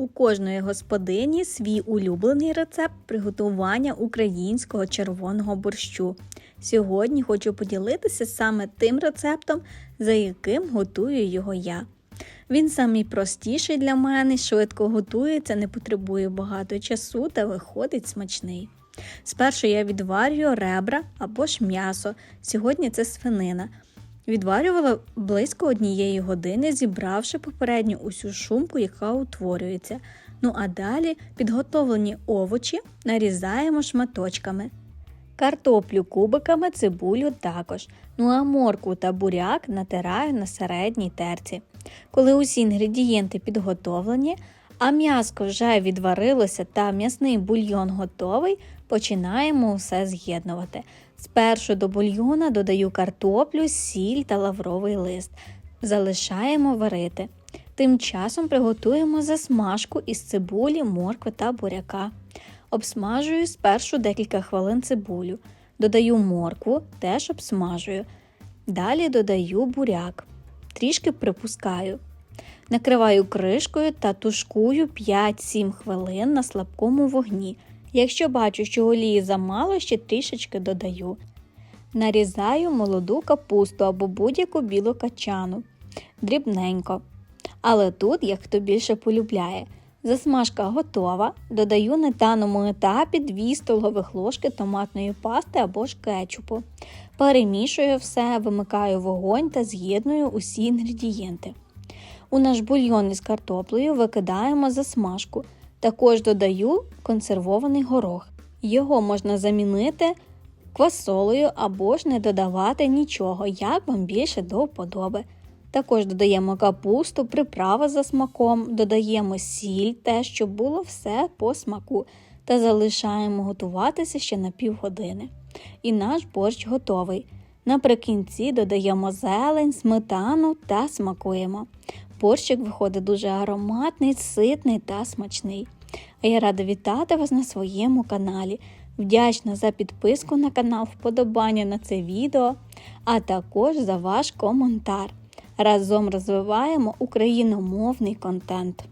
У кожної господині свій улюблений рецепт приготування українського червоного борщу. Сьогодні хочу поділитися саме тим рецептом, за яким готую його я. Він самий простіший для мене, швидко готується, не потребує багато часу та виходить смачний. Спершу я відварюю ребра або ж м'ясо. Сьогодні це свинина. Відварювала близько однієї години, зібравши попередньо усю шумку, яка утворюється. Ну а далі підготовлені овочі нарізаємо шматочками. Картоплю кубиками, цибулю також. Ну а моркву та буряк натираю на середній терці. Коли усі інгредієнти підготовлені, а м'яско вже відварилося та м'ясний бульйон готовий, починаємо усе з'єднувати. Спершу до бульйона додаю картоплю, сіль та лавровий лист. Залишаємо варити. Тим часом приготуємо засмажку із цибулі, моркви та буряка. Обсмажую спершу декілька хвилин цибулю. Додаю моркву, теж обсмажую. Далі додаю буряк. Трішки припускаю. Накриваю кришкою та тушкую 5-7 хвилин на слабкому вогні. Якщо бачу, що олії замало, ще трішечки додаю. Нарізаю молоду капусту або будь-яку білу качану. Дрібненько. Але тут, як хто більше полюбляє. Засмажка готова. Додаю на даному етапі 2 столових ложки томатної пасти або ж кетчупу. Перемішую все, вимикаю вогонь та з'єдную усі інгредієнти. У наш бульйон із картоплею викидаємо засмажку. Також додаю консервований горох. Його можна замінити квасолею або ж не додавати нічого, як вам більше до вподоби. Також додаємо капусту, приправи за смаком, додаємо сіль, те, щоб було все по смаку, та залишаємо готуватися ще на півгодини. І наш борщ готовий. Наприкінці додаємо зелень, сметану та смакуємо. Борщик виходить дуже ароматний, ситний та смачний. А я рада вітати вас на своєму каналі. Вдячна за підписку на канал, вподобання на це відео, а також за ваш коментар. Разом розвиваємо україномовний контент.